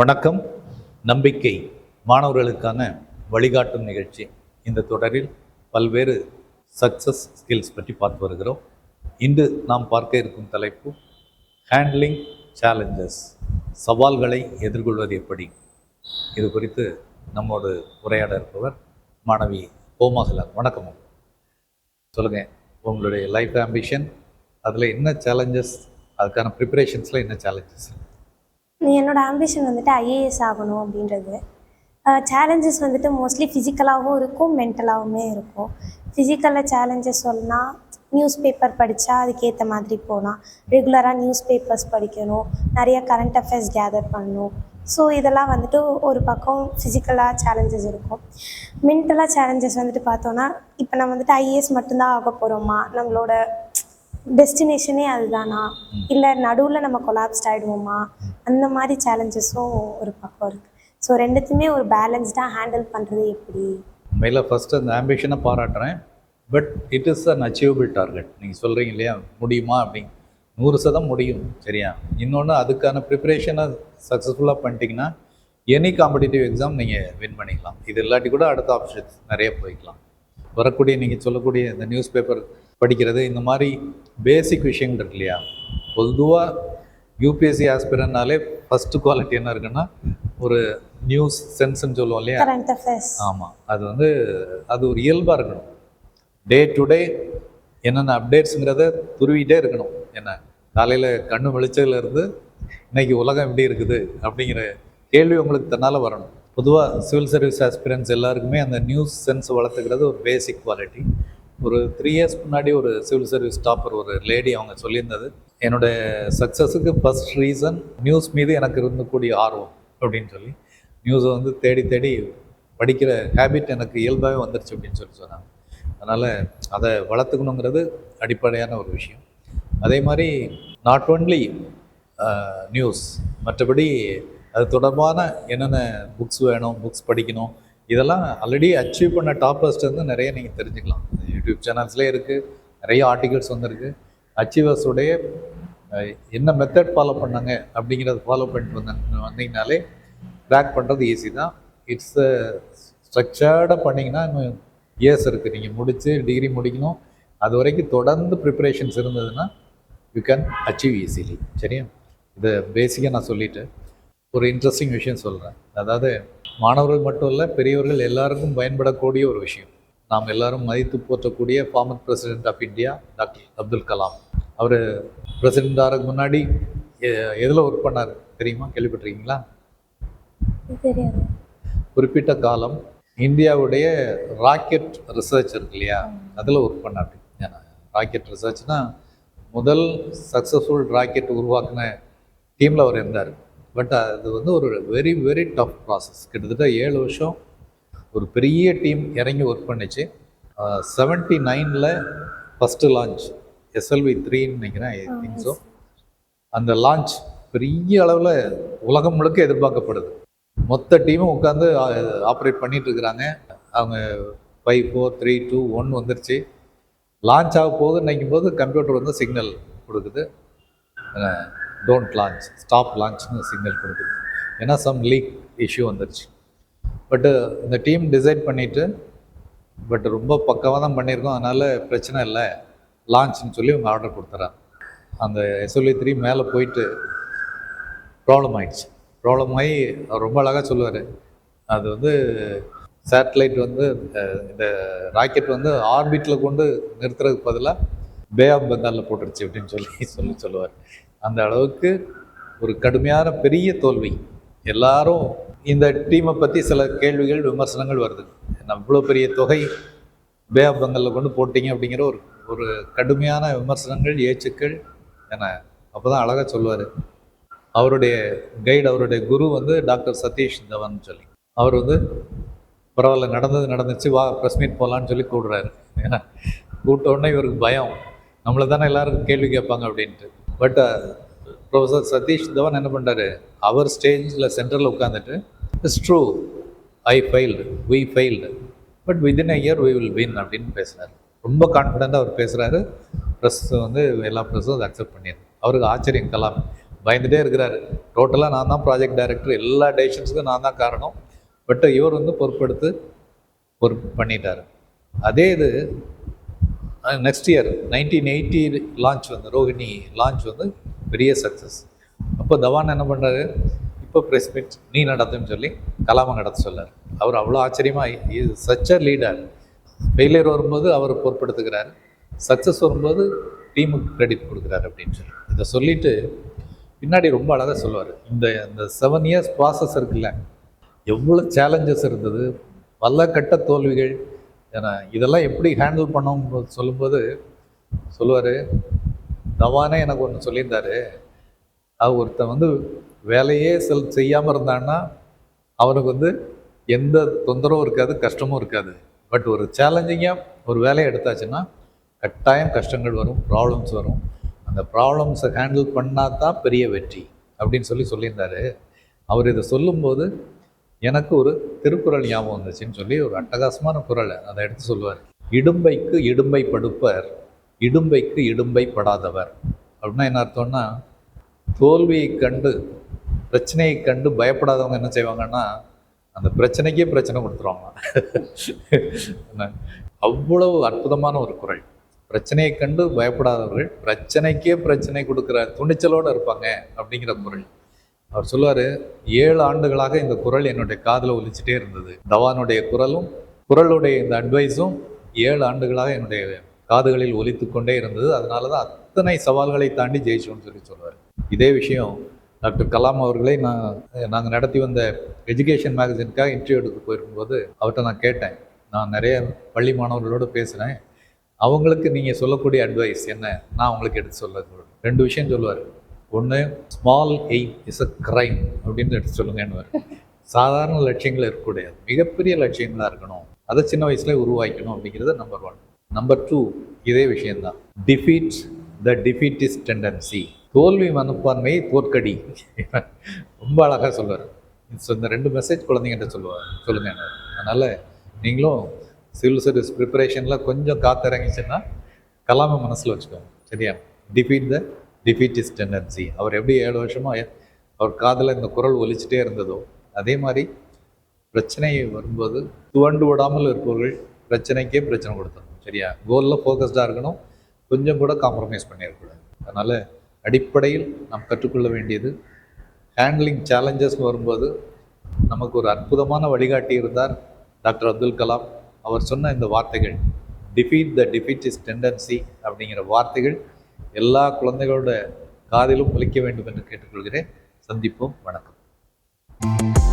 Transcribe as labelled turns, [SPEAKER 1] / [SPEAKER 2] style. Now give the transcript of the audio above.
[SPEAKER 1] வணக்கம். நம்பிக்கை மாணவர்களுக்கான வழிகாட்டும் நிகழ்ச்சி. இந்த தொடரில் பல்வேறு சக்சஸ் ஸ்கில்ஸ் பற்றி பார்த்து வருகிறோம். இன்று நாம் பார்க்க இருக்கும் தலைப்பு ஹேண்ட்லிங் சேலஞ்சஸ் சவால்களை எதிர்கொள்வது எப்படி? இது குறித்து நம்மோடு உரையாட இருப்பவர் மாணவி கோமாகலன் வணக்கம். சொல்லுங்கள் உங்களுடைய லைஃப் ஆம்பிஷன் அதில் என்ன சேலஞ்சஸ் அதுக்கான ப்ரிப்பரேஷன்ஸில் என்ன சேலஞ்சஸ்
[SPEAKER 2] என்னோட ஆம்பிஷன் வந்துட்டு ஐஏஎஸ் ஆகணும் அப்படின்றது. சேலஞ்சஸ் வந்துட்டு மோஸ்ட்லி ஃபிசிக்கலாகவும் இருக்கும் மென்டலாகவுமே இருக்கும். ஃபிசிக்கலில் சேலஞ்சஸ் சொல்லனா நியூஸ் பேப்பர் படித்தா அதுக்கேற்ற மாதிரி போகலாம் ரெகுலராக நியூஸ் பேப்பர்ஸ் படிக்கணும் நிறைய கரண்ட் அஃபேர்ஸ் கேதர் பண்ணணும். ஸோ இதெல்லாம் வந்துட்டு ஒரு பக்கம் ஃபிசிக்கலாக சேலஞ்சஸ் இருக்கும். மென்டலாக சேலஞ்சஸ் வந்துட்டு பார்த்தோன்னா இப்போ நம்ம வந்துட்டு ஐஏஎஸ் மட்டும்தான் ஆக போகிறோமா நம்மளோட டெஸ்டினேஷனே அதுதானா? இல்லை நடுவில் நம்ம கொலாப்ஸ்ட் ஆகிடுவோமா அந்த மாதிரி சேலஞ்சஸும் ஒரு பக்கம் இருக்குது ஸோ ரெண்டுத்தையுமே ஒரு பேலன்ஸ்டாக ஹேண்டில் பண்ணுறது எப்படி?
[SPEAKER 1] உண்மையில் ஃபஸ்ட்டு அந்த ஆம்பிஷனை பாராட்டுறேன். But it is an achievable target நீங்கள் சொல்கிறீங்க இல்லையா? முடியுமா அப்படிங்க நூறு சதம் முடியும் சரியா? இன்னொன்று அதுக்கான ப்ரிப்பரேஷனை சக்ஸஸ்ஃபுல்லாக பண்ணிட்டீங்கன்னா எனி காம்படிட்டிவ் எக்ஸாம் நீங்கள் வின் பண்ணிக்கலாம். இது இல்லாட்டி கூட அடுத்த ஆப்ஷன்ஸ் நிறைய போய்க்கலாம். வரக்கூடிய நீங்கள் சொல்லக்கூடிய இந்த நியூஸ் பேப்பர் படிக்கிறது. இந்த மாதிரி பேசிக் விஷயங்கள் இருக்கு இல்லையா? பொதுவாக யூபிஎஸ்சி ஆஸ்பிரன்னாலே ஃபஸ்ட்டு குவாலிட்டி என்ன இருக்குன்னா ஒரு நியூஸ் சென்ஸ்ன்னு சொல்லுவோம் இல்லையா? ஆமாம் அது வந்து அது ஒரு இயல்பாக இருக்கணும். டே டு டே என்னென்ன அப்டேட்ஸுங்கிறத துருவிட்டே இருக்கணும். என்ன? காலையில் கண்ணு வெளிச்சதுல இருந்து இன்னைக்கு உலகம் எப்படி இருக்குது? அப்படிங்கிற கேள்வி உங்களுக்கு தன்னால் வரணும். பொதுவாக சிவில் சர்வீஸ் ஆஸ்பிரன்ஸ் எல்லாருக்குமே அந்த நியூஸ் சென்ஸ் வளர்த்துக்கிறது ஒரு பேசிக் குவாலிட்டி ஒரு த்ரீ இயர்ஸ் முன்னாடி ஒரு சிவில் சர்வீஸ் டாப்பர் ஒரு லேடி அவங்க சொல்லியிருந்தது என்னோட சக்ஸஸுக்கு ஃபஸ்ட் ரீசன் நியூஸ் மீது எனக்கு இருந்தக்கூடிய ஆர்வம் அப்படின்னு சொல்லி. நியூஸை வந்து தேடி தேடி படிக்கிற ஹேபிட் எனக்கு இயல்பாகவே வந்துருச்சு அப்படின்னு சொல்லி சொன்னாங்க. அதனால் அதை வளர்த்துக்கணுங்கிறது அடிப்படையான ஒரு விஷயம். அதே மாதிரி நாட் ஒன்லி நியூஸ் மற்றபடி அது தொடர்பான என்னென்ன புக்ஸ் வேணும் புக்ஸ் படிக்கணும் இதெல்லாம் ஆல்ரெடி அச்சீவ் பண்ண டாப்பர்ஸ்ட் வந்து நிறைய நீங்கள் தெரிஞ்சுக்கலாம். யூடியூப் சேனல்ஸ்லேயே இருக்குது நிறைய ஆர்டிகல்ஸ் வந்திருக்கு. அச்சீவர்ஸுடைய என்ன மெத்தட் ஃபாலோ பண்ணாங்க அப்படிங்கிறத ஃபாலோ பண்ணிட்டு வந்த வந்தீங்கனாலே ட்ராக் பண்ணுறது ஈஸி தான். இட்ஸ் ஸ்ட்ரக்சர்டாக பண்ணிங்கன்னா இன்னும் இயர்ஸ் இருக்குது நீங்கள் முடித்து டிகிரி முடிக்கணும். அது வரைக்கும் தொடர்ந்து ப்ரிப்பரேஷன்ஸ் இருந்ததுன்னா யூ கேன் அச்சீவ் ஈஸிலி சரியா? இதை பேசிக்காக நான் சொல்லிவிட்டு ஒரு இன்ட்ரெஸ்டிங் விஷயம் சொல்கிறேன் அதாவது மாணவர்கள் மட்டும் இல்லை பெரியவர்கள் எல்லாருக்கும் பயன்படக்கூடிய ஒரு விஷயம். நாம் எல்லாரும் மதித்து போற்றக்கூடிய former president of India doctor Abdul Kalam our president ஆகிறதுக்கு முன்னாடி எதில் ஒர்க் பண்ணார்? தெரியுமா? கேள்விப்பட்டிருக்கீங்களா? குறிப்பிட்ட காலம் இந்தியாவுடைய ராக்கெட் ரிசர்ச் இருக்கு இல்லையா? அதில் ஒர்க் பண்ணார். ஏன்னா ராக்கெட் ரிசர்ச்னா முதல் சக்ஸஸ்ஃபுல் ராக்கெட் உருவாக்கின டீமில் அவர் இருந்தார். பட் அது வந்து ஒரு வெரி வெரி டஃப் ப்ராசஸ் கிட்டத்தட்ட ஏழு வருஷம் ஒரு பெரிய டீம் இறங்கி ஒர்க் பண்ணிச்சு. செவன்ட்டி நைனில் ஃபஸ்ட்டு லான்ச் எஸ்எல்வி த்ரீன்னு நினைக்கிறேன் ஐ திங்க் ஸோ அந்த லான்ச் பெரிய அளவில் உலகம் முழுக்க எதிர்பார்க்கப்படுது. மொத்த டீமும் உட்காந்து ஆப்ரேட் பண்ணிட்டு இருக்கிறாங்க அவங்க five four three two one வந்துருச்சு. லான்ச் ஆக போகுது நினைக்கும் போது கம்ப்யூட்டர் வந்து சிக்னல் கொடுக்குது. டோன்ட் லான்ச் ஸ்டாப் லான்ச்னு சிக்னல் கொடுக்குது. ஏன்னா சம் லீக் இஷ்யூ வந்துருச்சு. பட்டு uh, இந்த டீம் டிசைட் பண்ணிவிட்டு பட் ரொம்ப பக்கமாக தான் பண்ணியிருக்கோம். அதனால் பிரச்சனை இல்லை. லான்ச்னு சொல்லி அவங்க ஆர்டர் கொடுத்துறாங்க அந்த எஸ்எல்இ த்ரீ மேலே போயிட்டு ப்ராப்ளம் ஆகிடுச்சு ப்ராப்ளம் ஆகி அவர் ரொம்ப அழகாக சொல்லுவார். அது வந்து சேட்டலைட் வந்து இந்த ராக்கெட் வந்து ஆர்பிட்டில் கொண்டு நிறுத்துறதுக்கு பதிலாக பே ஆஃப் பெங்காலில் போட்டுருச்சு அப்படின்னு சொல்லி சொல்லி சொல்லுவார். அந்த அளவுக்கு ஒரு கடுமையான பெரிய தோல்வி. எல்லாரும் இந்த டீமை பற்றி சில கேள்விகள் விமர்சனங்கள் வருது. இவ்வளோ பெரிய தொகை பே ஆஃப் பெங்காலில் கொண்டு போட்டிங்க அப்படிங்கிற ஒரு ஒரு கடுமையான விமர்சனங்கள் ஏச்சுக்கள் என அப்போ தான் அழகாக சொல்லுவார். அவருடைய கைடு அவருடைய குரு வந்து டாக்டர் சதீஷ் தவன் சொல்லி. அவர் வந்து பரவாயில்ல நடந்தது நடந்துச்சு வா ப்ரெஸ் மீட் போகலான்னு சொல்லி கூடுறாரு ஏன்னா கூப்பிட்ட உடனே இவருக்கு பயம். நம்மளை தானே எல்லாருக்கும் கேள்வி கேட்பாங்க அப்படின்ட்டு. பட் ப்ரொஃபஸர் சதீஷ் தவன் என்ன பண்ணுறாரு அவர் ஸ்டேஜில் சென்டரில் உட்காந்துட்டு it's true I failed we failed but within a year we will win அப்படின்னு பேசுகிறார் ரொம்ப கான்ஃபிடெண்ட்டாக அவர் பேசுகிறாரு ப்ரெஸ் வந்து எல்லா ப்ரெஸ்ஸும் அதை அக்செப்ட் பண்ணிடுது அவருக்கு ஆச்சரியம் கலாம். பயந்துகிட்டே இருக்கிறாரு. டோட்டலாக நான் தான் ப்ராஜெக்ட் டைரக்டர் எல்லா டெசிஷன்ஸுக்கும் நான் தான் காரணம். பட் இவர் வந்து பொருட்படுத்து பொறுப்பு பண்ணிட்டார். அதே இது next year nineteen eighty launch வந்து ரோஹிணி லான்ச் வந்து பெரிய சக்ஸஸ் அப்போ தவான் என்ன பண்ணுறாரு இப்போ ப்ரெஸ் மீட் நீ நடத்துன்னு சொல்லி கலாமை நடத்த சொல்லார் அவர் அவ்வளோ ஆச்சரியமாக இது சச் அ லீடர் ஃபெயிலியர் வரும்போது அவர் பொருட்படுத்துகிறார். சக்ஸஸ் வரும்போது டீமுக்கு கிரெடிட் கொடுக்குறாரு அப்படின்னு சொல்லி இதை சொல்லிட்டு பின்னாடி ரொம்ப அழகாக சொல்லுவார். இந்த இந்த செவன் இயர்ஸ் ப்ராசஸ் இருக்குல்ல எவ்வளோ சேலஞ்சஸ் இருந்தது பல கட்ட தோல்விகள் ஏன்னா இதெல்லாம் எப்படி ஹேண்டில் பண்ணோம் சொல்லும்போது சொல்லுவார் தவானே எனக்கு ஒன்று சொல்லியிருந்தார். அவர் ஒருத்தன் வந்து வேலையே செல் செய்யாமல் இருந்தான்னா அவனுக்கு வந்து எந்த தொந்தரவும் இருக்காது கஷ்டமும் இருக்காது. பட் ஒரு சேலஞ்சிங்காக ஒரு வேலையை எடுத்தாச்சுன்னா கட்டாயம் கஷ்டங்கள் வரும் ப்ராப்ளம்ஸ் வரும். அந்த ப்ராப்ளம்ஸை ஹேண்டில் பண்ணால் தான் பெரிய வெற்றி அப்படின்னு சொல்லி சொல்லியிருந்தார். அவர் இதை சொல்லும்போது எனக்கு ஒரு திருக்குறள் ஞாபகம் வந்துச்சுன்னு சொல்லி ஒரு அட்டகாசமான குரல் அதை எடுத்து சொல்லுவார். இடும்பைக்கு இடும்பை படுப்பர் இடும்பைக்கு இடும்பை படாதவர். அப்படின்னா என்ன அர்த்தம்னா தோல்வியை கண்டு பிரச்சனையை கண்டு பயப்படாதவங்க என்ன செய்வாங்கன்னா அந்த பிரச்சனைக்கே பிரச்சனை கொடுத்துருவாங்க. என்ன? அவ்வளவு அற்புதமான ஒரு குறள் பிரச்சனையை கண்டு பயப்படாதவர்கள் பிரச்சனைக்கே பிரச்சனை கொடுக்குற துணிச்சலோடு இருப்பாங்க அப்படிங்கிற குரல். அவர் சொல்லுவார் ஏழு ஆண்டுகளாக இந்த குறள் என்னுடைய காதில் ஒலிச்சிட்டே இருந்தது. தவானுடைய குரலும் குரலுடைய இந்த அட்வைஸும் ஏழு ஆண்டுகளாக என்னுடைய காதுகளில் ஒலித்து கொண்டே இருந்தது. அதனால தான் அத்தனை சவால்களை தாண்டி ஜெயிச்சோம்னு சொல்லி சொல்லுவார் இதே விஷயம் டாக்டர் கலாம் அவர்களை நான் நாங்கள் நடத்தி வந்த எஜுகேஷன் மேகசினுக்காக இன்டர்வியூ எடுத்து போயிருக்கும்போது அவர்கிட்ட நான் கேட்டேன். நான் நிறைய பள்ளி மாணவர்களோடு பேசுகிறேன் அவங்களுக்கு நீங்கள் சொல்லக்கூடிய அட்வைஸ் என்ன? நான் அவங்களுக்கு எடுத்து சொல்ல ரெண்டு விஷயம் சொல்லுவார். ஒன்று small aim is a crime அப்படின்னு எடுத்து சொல்லுங்கன்னு சாதாரண லட்சியங்கள் இருக்கக்கூடாது. மிகப்பெரிய லட்சியங்களாக இருக்கணும். அதை சின்ன வயசுல உருவாக்கணும் அப்படிங்கிறது நம்பர் ஒன் நம்பர் டூ இதே விஷயம்தான். டிஃபீட் த டிஃபீட்டிஸ் டெண்டன்சி தோல்வி மனப்பான்மையை தோற்கடி. ரொம்ப அழகாக சொல்லுவார் ஸோ இந்த ரெண்டு மெசேஜ் குழந்தைங்கிட்ட சொல்லுவார் சொல்லுங்க அதனால் நீங்களும் சிவில் சர்வீஸ் ப்ரிப்பரேஷனில் கொஞ்சம் காத்திறங்கிச்சுன்னா கலாமை மனசில் வச்சுக்கோங்க. சரியா? டிஃபீட் த டிஃபீட்டிஸ் டெண்டன்சி அவர் எப்படி ஏழு வருஷமாக அவர் காதில் இந்த குரல் ஒலிச்சிட்டே இருந்ததோ அதே மாதிரி பிரச்சனை வரும்போது துவண்டு விடாமல் இருப்பவர்கள் பிரச்சனைக்கே பிரச்சனை கொடுத்தணும் சரியா? கோலில் ஃபோக்கஸ்டாக இருக்கணும். கொஞ்சம் கூட காம்ப்ரமைஸ் பண்ணிடக்கூடாது. அதனால் அடிப்படையில் நாம் கற்றுக்கொள்ள வேண்டியது ஹேண்ட்லிங் சேலஞ்சஸ் வரும்போது நமக்கு ஒரு அற்புதமான வழிகாட்டி இருந்தார் டாக்டர் அப்துல் கலாம். அவர் சொன்ன இந்த வார்த்தைகள் defeat the defeat is tendency அப்படிங்கிற வார்த்தைகள் எல்லா குழந்தைகளோட காதிலும் ஒழிக்க வேண்டும் என்று கேட்டுக்கொள்கிறேன். சந்திப்போம். வணக்கம்.